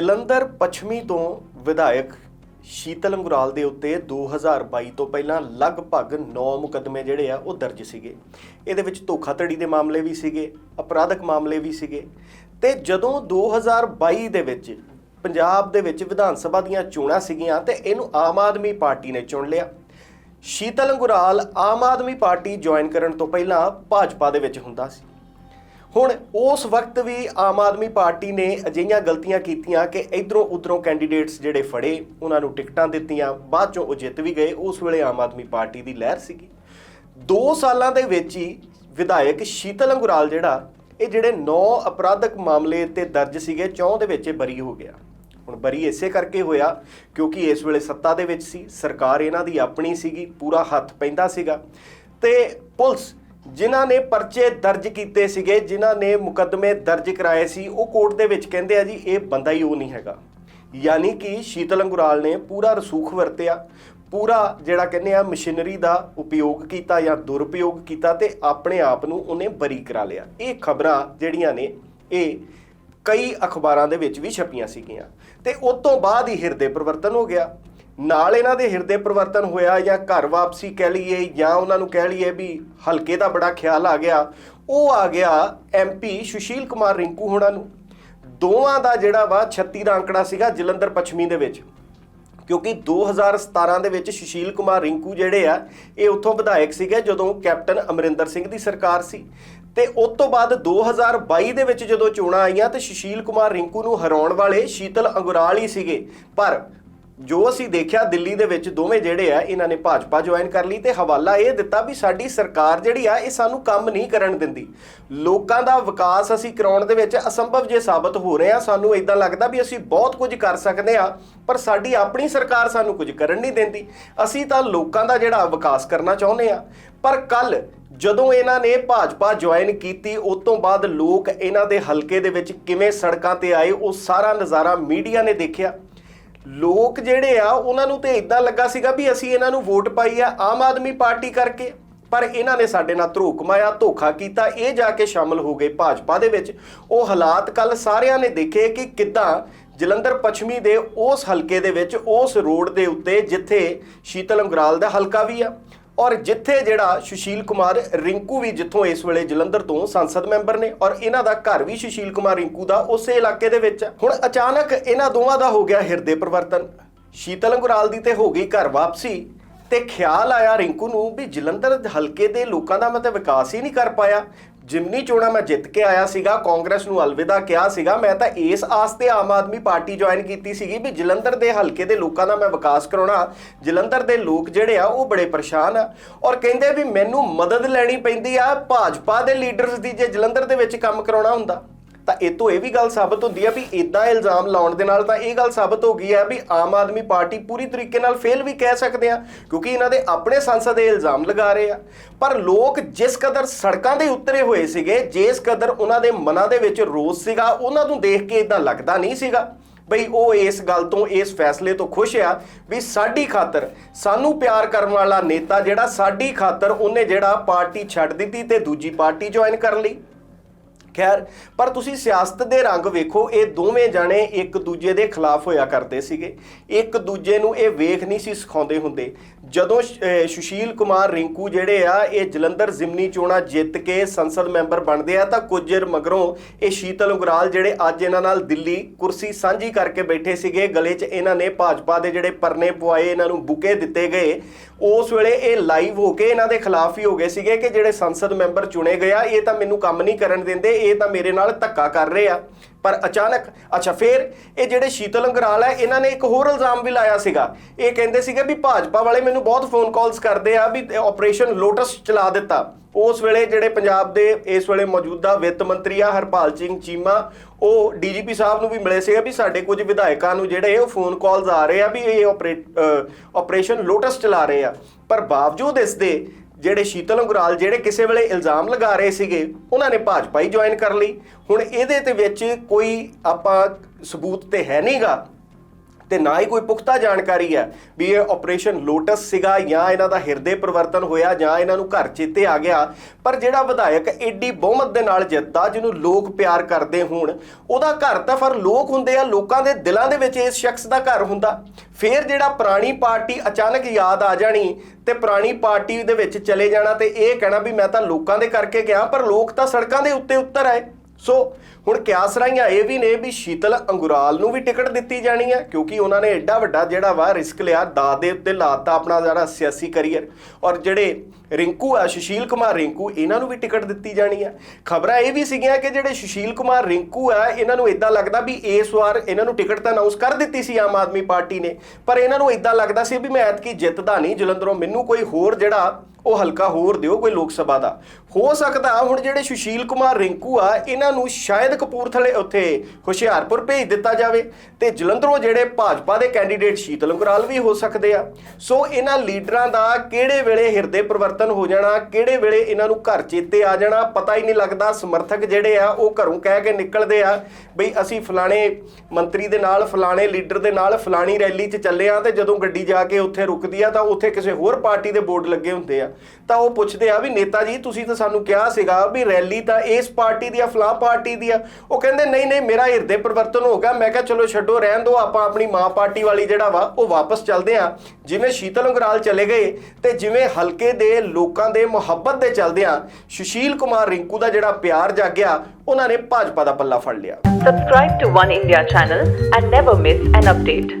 ਜਲੰਧਰ ਪੱਛਮੀ ਤੋਂ ਵਿਧਾਇਕ ਸ਼ੀਤਲ ਅੰਗੁਰਾਲ ਦੇ ਉੱਤੇ 2022 ਤੋਂ ਪਹਿਲਾਂ ਲਗਭਗ 9 ਮੁਕੱਦਮੇ ਜਿਹੜੇ ਆ, ਉਹ ਦਰਜ ਸੀਗੇ। ਇਹਦੇ ਵਿੱਚ ਧੋਖਾਧੜੀ ਦੇ ਮਾਮਲੇ ਵੀ ਸੀਗੇ, ਅਪਰਾਧਕ ਮਾਮਲੇ ਵੀ ਸੀਗੇ ਤੇ ਜਦੋਂ 2022 ਦੇ ਵਿੱਚ ਪੰਜਾਬ ਦੇ ਵਿੱਚ ਵਿਧਾਨ ਸਭਾ ਦੀਆਂ ਚੋਣਾਂ ਸੀਗੀਆਂ ਤੇ ਇਹਨੂੰ ਆਮ ਆਦਮੀ ਪਾਰਟੀ ਨੇ ਚੁਣ ਲਿਆ। ਸ਼ੀਤਲ ਅੰਗੁਰਾਲ ਆਮ ਆਦਮੀ ਪਾਰਟੀ ਜੁਆਇਨ ਕਰਨ ਤੋਂ ਪਹਿਲਾਂ ਭਾਜਪਾ ਦੇ ਵਿੱਚ ਹੁੰਦਾ ਸੀ। ਹੁਣ ਉਸ ਵਕਤ ਵੀ ਆਮ ਆਦਮੀ ਪਾਰਟੀ ਨੇ ਅਜਿਹੀਆਂ ਗਲਤੀਆਂ ਕੀਤੀਆਂ ਕਿ ਇਧਰੋਂ ਉਧਰੋਂ ਕੈਂਡੀਡੇਟਸ ਜਿਹੜੇ ਫੜੇ, ਉਹਨਾਂ ਨੂੰ ਟਿਕਟਾਂ ਦਿੱਤੀਆਂ, ਬਾਅਦ ਚੋਂ ਉਹ ਜਿੱਤ ਵੀ ਗਏ, ਉਸ ਵੇਲੇ ਆਮ ਆਦਮੀ ਪਾਰਟੀ ਦੀ ਲਹਿਰ ਸੀਗੀ। 2 ਸਾਲਾਂ ਦੇ ਵਿੱਚ ਹੀ ਵਿਧਾਇਕ ਸ਼ੀਤਲ ਅੰਗੁਰਾਲ ਜਿਹੜਾ, ਇਹ ਜਿਹੜੇ 9 ਅਪਰਾਧਕ ਮਾਮਲੇ ਤੇ ਦਰਜ ਸੀਗੇ, ਚੌਂ ਦੇ ਵਿੱਚ ਇਹ ਬਰੀ ਹੋ ਗਿਆ। ਹੁਣ ਬਰੀ ਇਸੇ ਕਰਕੇ ਹੋਇਆ ਕਿਉਂਕਿ ਇਸ ਵੇਲੇ ਸੱਤਾ ਦੇ ਵਿੱਚ ਸੀ, ਸਰਕਾਰ ਇਹਨਾਂ ਦੀ ਆਪਣੀ ਸੀਗੀ, ਪੂਰਾ ਹੱਥ ਪੈਂਦਾ ਸੀਗਾ। ਤੇ ਪੁਲਿਸ ਜਿਨ੍ਹਾਂ ਨੇ ਪਰਚੇ ਦਰਜ ਕੀਤੇ ਸੀਗੇ, ਜਿਨ੍ਹਾਂ ਨੇ ਮੁਕੱਦਮੇ ਦਰਜ ਕਰਾਏ ਸੀ, ਉਹ ਕੋਰਟ ਦੇ ਵਿੱਚ ਕਹਿੰਦੇ ਆ ਜੀ, ਇਹ ਬੰਦਾ ਹੀ ਉਹ ਨਹੀਂ ਹੈਗਾ। ਯਾਨੀ ਕਿ ਸ਼ੀਤਲ ਅੰਗੁਰਾਲ ਨੇ ਪੂਰਾ ਰਸੂਖ ਵਰਤਿਆ, ਪੂਰਾ ਜਿਹੜਾ ਕਹਿੰਦੇ ਆ, ਮਸ਼ੀਨਰੀ ਦਾ ਉਪਯੋਗ ਕੀਤਾ ਜਾਂ ਦੁਰਉਪਯੋਗ ਕੀਤਾ ਤੇ ਆਪਣੇ ਆਪ ਨੂੰ ਉਹਨੇ ਬਰੀ ਕਰਾ ਲਿਆ। ਇਹ ਖਬਰਾਂ ਜਿਹੜੀਆਂ ਨੇ, ਇਹ ਕਈ ਅਖਬਾਰਾਂ ਦੇ ਵਿੱਚ ਵੀ ਛਪੀਆਂ ਸੀਗੀਆਂ। ਤੇ ਉਸ ਤੋਂ ਬਾਅਦ ਹੀ ਹਿਰਦੇ ਪਰਿਵਰਤਨ ਹੋ ਗਿਆ। ਨਾਲ ਇਹਨਾਂ ਦੇ ਹਿਰਦੇ ਪਰਿਵਰਤਨ ਹੋਇਆ ਜਾਂ ਘਰ ਵਾਪਸੀ ਕਹਿ ਲਈਏ ਜਾਂ ਉਹਨਾਂ ਨੂੰ ਕਹਿ ਲਈਏ ਵੀ ਹਲਕੇ ਦਾ ਬੜਾ ਖਿਆਲ ਆ ਗਿਆ, ਉਹ ਆ ਗਿਆ ਐਮਪੀ ਸੁਸ਼ੀਲ ਕੁਮਾਰ ਰਿੰਕੂ ਹੋਣਾ ਨੂੰ। ਦੋਵਾਂ ਦਾ ਜਿਹੜਾ ਵਾ 36 ਦਾ ਅੰਕੜਾ ਸੀਗਾ ਜਲੰਧਰ ਪੱਛਮੀ ਦੇ ਵਿੱਚ। ਕਿਉਂਕਿ 2017 ਦੇ ਵਿੱਚ ਸੁਸ਼ੀਲ ਕੁਮਾਰ ਰਿੰਕੂ ਜਿਹੜੇ ਆ, ਇਹ ਉੱਥੋਂ ਵਿਧਾਇਕ ਸੀਗੇ ਜਦੋਂ ਕੈਪਟਨ ਅਮਰਿੰਦਰ ਸਿੰਘ ਦੀ ਸਰਕਾਰ ਸੀ। ਤੇ ਉਸ ਤੋਂ ਬਾਅਦ 2022 ਦੇ ਵਿੱਚ ਜਦੋਂ ਚੋਣਾਂ ਆਈਆਂ ਤੇ ਸੁਸ਼ੀਲ ਕੁਮਾਰ ਰਿੰਕੂ ਨੂੰ ਹਰਾਉਣ ਵਾਲੇ ਸ਼ੀਤਲ ਅੰਗੁਰਾਲ ਹੀ ਸੀਗੇ। ਪਰ ਜੋ ਅਸੀਂ ਦੇਖਿਆ ਦਿੱਲੀ ਦੇ ਵਿੱਚ ਦੋਵੇਂ ਜਿਹੜੇ ਆ, ਇਹਨਾਂ ਨੇ ਭਾਜਪਾ ਜੁਆਇਨ ਕਰ ਲਈ ਤੇ ਹਵਾਲਾ ਇਹ ਦਿੱਤਾ ਵੀ ਸਾਡੀ ਸਰਕਾਰ ਜਿਹੜੀ ਆ, ਇਹ ਸਾਨੂੰ ਕੰਮ ਨਹੀਂ ਕਰਨ ਦਿੰਦੀ। ਲੋਕਾਂ ਦਾ ਵਿਕਾਸ ਅਸੀਂ ਕਰਾਉਣ ਦੇ ਵਿੱਚ ਅਸੰਭਵ ਜੇ ਸਾਬਤ ਹੋ ਰਹੇ ਆ, ਸਾਨੂੰ ਇਦਾਂ ਲੱਗਦਾ ਵੀ ਅਸੀਂ ਬਹੁਤ ਕੁਝ ਕਰ ਸਕਦੇ ਆ, ਪਰ ਸਾਡੀ ਆਪਣੀ ਸਰਕਾਰ ਸਾਨੂੰ ਕੁਝ ਕਰਨ ਨਹੀਂ ਦਿੰਦੀ। ਅਸੀਂ ਤਾਂ ਲੋਕਾਂ ਦਾ ਜਿਹੜਾ ਵਿਕਾਸ ਕਰਨਾ ਚਾਹੁੰਦੇ ਆ। ਪਰ ਕੱਲ ਜਦੋਂ ਇਹਨਾਂ ਨੇ ਭਾਜਪਾ ਜੁਆਇਨ ਕੀਤੀ, ਉਸ ਤੋਂ ਬਾਅਦ ਲੋਕ ਇਹਨਾਂ ਦੇ ਹਲਕੇ ਦੇ ਵਿੱਚ ਕਿਵੇਂ ਸੜਕਾਂ ਤੇ ਆਏ, ਉਹ ਸਾਰਾ ਨਜ਼ਾਰਾ ਮੀਡੀਆ ਨੇ ਦੇਖਿਆ। ਲੋਕ ਜਿਹੜੇ ਆ, ਉਹਨਾਂ ਨੂੰ ਤੇ ਇਦਾਂ ਲੱਗਾ ਸੀਗਾ ਵੀ ਅਸੀਂ ਇਹਨਾਂ ਨੂੰ ਵੋਟ ਪਾਈ ਆ, ਆਮ ਆਦਮੀ ਪਾਰਟੀ ਕਰਕੇ। ਪਰ ਇਹਨਾਂ ਨੇ ਸਾਡੇ ਨਾਲ ਧਰੋ ਮਾਇਆ ਧੋਖਾ ਕੀਤਾ, ਇਹ ਜਾ ਕੇ ਸ਼ਾਮਲ ਹੋ ਗਏ ਭਾਜਪਾ ਦੇ ਵਿੱਚ। ਉਹ ਹਾਲਾਤ ਕੱਲ ਸਾਰਿਆਂ ਨੇ ਦੇਖੇ ਕਿ ਕਿੱਦਾਂ ਜਲੰਧਰ ਪੱਛਮੀ ਦੇ ਉਸ ਹਲਕੇ ਦੇ ਵਿੱਚ, ਉਸ ਰੋਡ ਦੇ ਉੱਤੇ, ਜਿੱਥੇ ਸ਼ੀਤਲ ਅੰਗਰਾਲ ਦਾ ਹਲਕਾ ਵੀ ਆ। ਔਰ ਜਿੱਥੇ ਜਿਹੜਾ ਸੁਸ਼ੀਲ ਕੁਮਾਰ ਰਿੰਕੂ ਵੀ ਜਿੱਥੋਂ ਇਸ ਵੇਲੇ ਜਲੰਧਰ ਤੋਂ ਸੰਸਦ ਮੈਂਬਰ ਨੇ ਔਰ ਇਹਨਾਂ ਦਾ ਘਰ ਵੀ ਸੁਸ਼ੀਲ ਕੁਮਾਰ ਰਿੰਕੂ ਦਾ ਉਸੇ ਇਲਾਕੇ ਦੇ ਵਿੱਚ। ਹੈ ਹੁਣ ਅਚਾਨਕ ਇਹਨਾਂ ਦੋਵਾਂ ਦਾ ਹੋ ਗਿਆ ਹਿਰਦੇ ਪਰਿਵਰਤਨ। ਸ਼ੀਤਲ ਅੰਗੁਰਾਲ ਦੀ ਤੇ ਹੋ ਗਈ ਘਰ ਵਾਪਸੀ ਤੇ ਖਿਆਲ ਆਇਆ ਰਿੰਕੂ ਨੂੰ ਵੀ ਜਲੰਧਰ ਹਲਕੇ ਦੇ ਲੋਕਾਂ ਦਾ ਮੈਂ ਤਾਂ ਵਿਕਾਸ ਹੀ ਨਹੀਂ ਕਰ ਪਾਇਆ। ਜਿਮਨੀ ਚੋਣਾਂ ਮੈਂ ਜਿੱਤ ਕੇ ਆਇਆ ਸੀਗਾ, ਕਾਂਗਰਸ ਨੂੰ ਅਲਵਿਦਾ ਕਿਹਾ ਸੀਗਾ, ਮੈਂ ਤਾਂ ਇਸ ਆਸ ਤੇ ਆਮ ਆਦਮੀ ਪਾਰਟੀ ਜੁਆਇਨ ਕੀਤੀ ਸੀਗੀ ਵੀ ਜਲੰਧਰ ਦੇ ਹਲਕੇ ਦੇ ਲੋਕਾਂ ਦਾ ਮੈਂ ਵਿਕਾਸ ਕਰਾਉਣਾ, ਜਲੰਧਰ ਦੇ ਲੋਕ ਜਿਹੜੇ ਆ ਉਹ ਬੜੇ ਪਰੇਸ਼ਾਨ ਆ ਔਰ ਕਹਿੰਦੇ ਵੀ ਮੈਨੂੰ ਮਦਦ ਲੈਣੀ ਪੈਂਦੀ ਆ ਭਾਜਪਾ ਦੇ ਲੀਡਰਸ ਦੀ ਜੇ ਜਲੰਧਰ ਦੇ ਵਿੱਚ ਕੰਮ ਕਰਾਉਣਾ ਹੁੰਦਾ। ਤਾਂ ਇਹ ਤੋਂ ਇਹ ਵੀ ਗੱਲ ਸਾਬਤ ਹੁੰਦੀ ਹੈ ਵੀ ਇਦਾਂ ਇਲਜ਼ਾਮ ਲਾਉਣ ਦੇ ਨਾਲ ਤਾਂ ਇਹ ਗੱਲ ਸਾਬਤ ਹੋ ਗਈ ਹੈ ਵੀ ਆਮ ਆਦਮੀ ਪਾਰਟੀ ਪੂਰੀ ਤਰੀਕੇ ਨਾਲ ਫੇਲ ਵੀ ਕਹਿ ਸਕਦੇ ਆ, ਕਿਉਂਕਿ ਇਹਨਾਂ ਦੇ ਆਪਣੇ ਸੰਸਦ ਇਹ ਇਲਜ਼ਾਮ ਲਗਾ ਰਹੇ ਆ। ਪਰ ਲੋਕ ਜਿਸ ਕਦਰ ਸੜਕਾਂ ਦੇ ਉਤਰੇ ਹੋਏ ਸੀਗੇ, ਜਿਸ ਕਦਰ ਉਹਨਾਂ ਦੇ ਮਨਾਂ ਦੇ ਵਿੱਚ ਰੋਸ ਸੀਗਾ, ਉਹਨਾਂ ਨੂੰ ਦੇਖ ਕੇ ਇਦਾਂ ਲੱਗਦਾ ਨਹੀਂ ਸੀਗਾ। ਬਈ ਉਹ ਇਸ ਗੱਲ ਤੋਂ, ਇਸ ਫੈਸਲੇ ਤੋਂ ਖੁਸ਼ ਆ ਵੀ ਸਾਡੀ ਖਾਤਰ ਸਾਨੂੰ ਪਿਆਰ ਕਰਨ ਵਾਲਾ ਨੇਤਾ ਜਿਹੜਾ ਸਾਡੀ ਖਾਤਰ ਉਹਨੇ ਜਿਹੜਾ ਪਾਰਟੀ ਛੱਡ ਦਿੱਤੀ ਤੇ ਦੂਜੀ ਪਾਰਟੀ ਜੁਆਇਨ ਕਰ ਲਈ। ਖੈਰ, ਪਰ ਤੁਸੀਂ ਸਿਆਸਤ ਦੇ ਰੰਗ ਵੇਖੋ, ਇਹ ਦੋਵੇਂ ਜਾਣੇ ਇੱਕ ਦੂਜੇ ਦੇ ਖਿਲਾਫ ਹੋਇਆ ਕਰਦੇ ਸੀਗੇ। ਇੱਕ ਦੂਜੇ ਨੂੰ ਇਹ ਵੇਖ ਨਹੀਂ ਸੀ ਸਿਖਾਉਂਦੇ ਹੁੰਦੇ। ਜਦੋਂ ਸੁਸ਼ੀਲ ਕੁਮਾਰ ਰਿੰਕੂ ਜਿਹੜੇ ਆ, ਇਹ ਜਲੰਧਰ ਜ਼ਿਮਨੀ ਚੋਣਾਂ ਜਿੱਤ ਕੇ ਸੰਸਦ ਮੈਂਬਰ ਬਣਦੇ ਆ, ਤਾਂ ਕੁਝ ਚਿਰ ਮਗਰੋਂ ਇਹ ਸ਼ੀਤਲ ਉਗਰਾਲ ਜਿਹੜੇ ਅੱਜ ਇਹਨਾਂ ਨਾਲ ਦਿੱਲੀ ਕੁਰਸੀ ਸਾਂਝੀ ਕਰਕੇ ਬੈਠੇ ਸੀਗੇ, ਗਲੇ 'ਚ ਇਹਨਾਂ ਨੇ ਭਾਜਪਾ ਦੇ ਜਿਹੜੇ ਪਰਨੇ ਪਵਾਏ ਇਹਨਾਂ ਨੂੰ ਬੁਕੇ ਦਿੱਤੇ ਗਏ। ਉਸ ਵੇਲੇ ਇਹ ਲਾਈਵ ਹੋ ਕੇ ਇਹਨਾਂ ਦੇ ਖਿਲਾਫ ਹੀ ਹੋ ਗਏ ਸੀਗੇ ਕਿ ਜਿਹੜੇ ਸੰਸਦ ਮੈਂਬਰ ਚੁਣੇ ਗਏ ਆ, ਇਹ ਤਾਂ ਮੈਨੂੰ ਕੰਮ ਨਹੀਂ ਕਰਨ ਦਿੰਦੇ ਇਹ ਤਾਂ ਮੇਰੇ ਨਾਲ ਧੱਕਾ ਕਰ ਰਹੇ ਆ। ਪਰ ਅਚਾਨਕ, ਅੱਛਾ, ਫਿਰ ਇਹ ਜਿਹੜੇ ਸ਼ੀਤਲ ਅੰਗਰਾਲ ਹੈ ਇਹਨਾਂ ਨੇ ਇੱਕ ਹੋਰ ਇਲਜ਼ਾਮ ਵੀ ਲਾਇਆ ਸੀਗਾ। ਇਹ ਕਹਿੰਦੇ ਸੀਗੇ ਵੀ ਭਾਜਪਾ ਵਾਲੇ ਮੈਨੂੰ ਬਹੁਤ ਫੋਨ ਕਾਲਸ ਕਰਦੇ ਆ ਵੀ ਆਪਰੇਸ਼ਨ ਲੋਟਸ ਚਲਾ ਦਿੱਤਾ। ਉਸ ਵੇਲੇ ਜਿਹੜੇ ਪੰਜਾਬ ਦੇ, ਇਸ ਵੇਲੇ ਮੌਜੂਦਾ ਵਿੱਤ ਮੰਤਰੀ ਆ, ਹਰਪਾਲ ਸਿੰਘ ਚੀਮਾ, ਉਹ ਡੀਜੀਪੀ ਸਾਹਿਬ ਨੂੰ ਵੀ ਮਿਲੇ ਸੀਗੇ ਵੀ ਸਾਡੇ ਕੁਝ ਵਿਧਾਇਕਾਂ ਨੂੰ ਜਿਹੜੇ ਉਹ ਫੋਨ ਕਾਲਸ ਆ ਰਹੇ ਆ ਵੀ ਇਹ ਆਪਰੇਸ਼ਨ ਲੋਟਸ ਚਲਾ ਰਹੇ ਆ। ਪਰ ਬਾਵਜੂਦ ਇਸ ਦੇ ਜਿਹੜੇ ਸ਼ੀਤਲ ਅੰਗੁਰਾਲ ਜਿਹੜੇ ਕਿਸੇ ਵੇਲੇ ਇਲਜ਼ਾਮ ਲਗਾ ਰਹੇ ਸੀਗੇ, ਉਹਨਾਂ ਨੇ ਭਾਜਪਾ ਹੀ ਜੁਆਇਨ ਕਰ ਲਈ। ਹੁਣ ਇਹਦੇ ਤੇ ਵਿੱਚ ਕੋਈ ਆਪਾਂ ਸਬੂਤ ਤੇ ਹੈ ਨਹੀਂਗਾ ਤੇ ਨਾ ਹੀ ਕੋਈ ਪੁਖਤਾ ਜਾਣਕਾਰੀ ਹੈ ਵੀ ਇਹ ਆਪਰੇਸ਼ਨ ਲੋਟਸ ਸੀਗਾ ਜਾਂ ਇਹਨਾਂ ਦਾ ਹਿਰਦੇ ਪਰਿਵਰਤਨ ਹੋਇਆ ਜਾਂ ਇਹਨਾਂ ਨੂੰ ਘਰ ਚੇਤੇ ਆ ਗਿਆ। ਪਰ ਜਿਹੜਾ ਵਿਧਾਇਕ ਏਡੀ ਬਹੁਮਤ ਦੇ ਨਾਲ ਜਿੱਤਦਾ, ਜਿਹਨੂੰ ਲੋਕ ਪਿਆਰ ਕਰਦੇ ਹੋਣ, ਉਹਦਾ ਘਰ ਤਾਂ ਫਿਰ ਲੋਕ ਹੁੰਦੇ ਆ, ਲੋਕਾਂ ਦੇ ਦਿਲਾਂ ਦੇ ਵਿੱਚ ਇਸ ਸ਼ਖਸ ਦਾ ਘਰ ਹੁੰਦਾ। ਫੇਰ ਜਿਹੜਾ ਪੁਰਾਣੀ ਪਾਰਟੀ ਅਚਾਨਕ ਯਾਦ ਆ ਜਾਣੀ ਤੇ ਪੁਰਾਣੀ ਪਾਰਟੀ ਦੇ ਵਿੱਚ ਚਲੇ ਜਾਣਾ ਤੇ ਇਹ ਕਹਿਣਾ ਵੀ ਮੈਂ ਤਾਂ ਲੋਕਾਂ ਦੇ ਕਰਕੇ ਗਿਆ, ਪਰ ਲੋਕ ਤਾਂ ਸੜਕਾਂ ਦੇ ਉੱਤੇ ਉੱਤਰ ਆਏ। ਸੋ ਹੁਣ ਕਿਆਸ ਰਾਈਆਂ ਇਹ ਵੀ ਨੇ ਵੀ ਸ਼ੀਤਲ ਅੰਗੁਰਾਲ ਨੂੰ ਵੀ ਟਿਕਟ ਦਿੱਤੀ ਜਾਣੀ ਹੈ, ਕਿਉਂਕਿ ਉਹਨਾਂ ਨੇ ਐਡਾ ਵੱਡਾ ਜਿਹੜਾ ਵਾ ਰਿਸਕ ਲਿਆ ਦਾ ਦੇ ਉੱਤੇ ਲਾਤਾ ਆਪਣਾ ਜਿਹੜਾ ਸਿਆਸੀ ਕੈਰੀਅਰ। ਔਰ ਜਿਹੜੇ ਰਿੰਕੂ ਆ, ਸੁਸ਼ੀਲ ਕੁਮਾਰ ਰਿੰਕੂ, ਇਹਨਾਂ ਨੂੰ ਵੀ ਟਿਕਟ ਦਿੱਤੀ ਜਾਣੀ ਹੈ। ਖਬਰਾਂ ਇਹ ਵੀ ਸੀਗੀਆਂ ਕਿ ਜਿਹੜੇ ਸੁਸ਼ੀਲ ਕੁਮਾਰ ਰਿੰਕੂ ਆ, ਇਹਨਾਂ ਨੂੰ ਇਦਾਂ ਲੱਗਦਾ ਵੀ ਇਸ ਵਾਰ ਇਹਨਾਂ ਨੂੰ ਟਿਕਟ ਤਾਂ ਅਨਾਉਂਸ ਕਰ ਦਿੱਤੀ ਸੀ ਆਮ ਆਦਮੀ ਪਾਰਟੀ ਨੇ, ਪਰ ਇਹਨਾਂ ਨੂੰ ਇਦਾਂ ਲੱਗਦਾ ਸੀ ਵੀ ਮੈਂ ਐਤਕੀ ਜਿੱਤਦਾ ਨਹੀਂ, ਜਲੰਧਰੋਂ ਮੈਨੂੰ ਕੋਈ ਹੋਰ ਜਿਹੜਾ ਉਹ ਹਲਕਾ ਹੋਰ ਦਿਓ ਕੋਈ ਲੋਕ ਸਭਾ ਦਾ। ਹੋ ਸਕਦਾ ਹੁਣ ਜਿਹੜੇ ਸੁਸ਼ੀਲ ਕੁਮਾਰ ਰਿੰਕੂ ਆ, ਇਹਨਾਂ ਨੂੰ ਸ਼ਾਇਦ ਕਪੂਰਥਲੇ ਉੱਥੇ ਹੁਸ਼ਿਆਰਪੁਰ ਭੇਜ ਦਿੱਤਾ ਜਾਵੇ ਤੇ ਜਲੰਧਰੋਂ ਜਿਹੜੇ ਭਾਜਪਾ ਦੇ ਕੈਂਡੀਡੇਟ ਸ਼ੀਤਲ ਅੰਗਰਾਲ ਵੀ ਹੋ ਸਕਦੇ ਆ। ਸੋ ਇਹਨਾਂ ਲੀਡਰਾਂ ਦਾ ਕਿਹੜੇ ਵੇਲੇ ਹਿਰਦੇ ਪਰਿਵਰਤਨ ਹੋ ਜਾਣਾ, ਕਿਹੜੇ ਵੇਲੇ ਇਹਨਾਂ ਨੂੰ ਘਰ ਚੇਤੇ ਆ ਜਾਣਾ, ਪਤਾ ਹੀ ਨਹੀਂ ਲੱਗਦਾ। ਸਮਰਥਕ ਜਿਹੜੇ ਆ, ਉਹ ਘਰੋਂ ਕਹਿ ਕੇ ਨਿਕਲਦੇ ਆ ਬਈ ਅਸੀਂ ਫਲਾਣੇ ਮੰਤਰੀ ਦੇ ਨਾਲ, ਫਲਾਣੇ ਲੀਡਰ ਦੇ ਨਾਲ, ਫਲਾਣੀ ਰੈਲੀ 'ਚ ਚੱਲੇ ਆ ਤੇ ਜਦੋਂ ਗੱਡੀ ਜਾ ਕੇ ਉੱਥੇ ਰੁਕਦੀ ਆ ਤਾਂ ਉੱਥੇ ਕਿਸੇ ਹੋਰ ਪਾਰਟੀ ਦੇ ਬੋਰਡ ਲੱਗੇ ਹੁੰਦੇ ਆ। ਤਾਂ ਉਹ ਪੁੱਛਦੇ ਆ ਵੀ ਨੇਤਾ ਜੀ ਤੁਸੀਂ ਤਾਂ ਸਾਨੂੰ ਕਿਹਾ ਸੀਗਾ ਵੀ ਰੈਲੀ ਤਾਂ ਇਸ ਪਾਰਟੀ ਦੀ ਆ ਫਲਾਂ ਪਾਰਟੀ ਦੀ ਆ। ਉਹ ਕਹਿੰਦੇ, ਨਹੀਂ ਨਹੀਂ, ਮੇਰਾ ਹਿਰਦੇ ਪਰਿਵਰਤਨ ਹੋ ਗਿਆ। ਮੈਂ ਕਿਹਾ, ਚਲੋ ਛੱਡੋ, ਰਹਿਣ ਦਿਓ, ਆਪਾਂ ਆਪਣੀ ਮਾਂ ਪਾਰਟੀ ਵਾਲੀ ਜਿਹੜਾ ਵਾ, ਉਹ ਵਾਪਸ ਚੱਲਦੇ ਆ। ਜਿਵੇਂ ਸ਼ੀਤਲ ਅੰਗਰਾਲ ਚਲੇ ਗਏ ਤੇ ਜਿਵੇਂ ਹਲਕੇ ਦੇ ਲੋਕਾਂ ਦੇ ਮੁਹੱਬਤ ਦੇ ਚੱਲਦੇ ਆ, ਸੁਸ਼ੀਲ ਕੁਮਾਰ ਰਿੰਕੂ ਦਾ ਜਿਹੜਾ ਪਿਆਰ ਜਾਗਿਆ, ਉਹਨਾਂ ਨੇ ਭਾਜਪਾ ਦਾ ਪੱਲਾ ਫੜ ਲਿਆ। Subscribe to One India channel and never miss an update.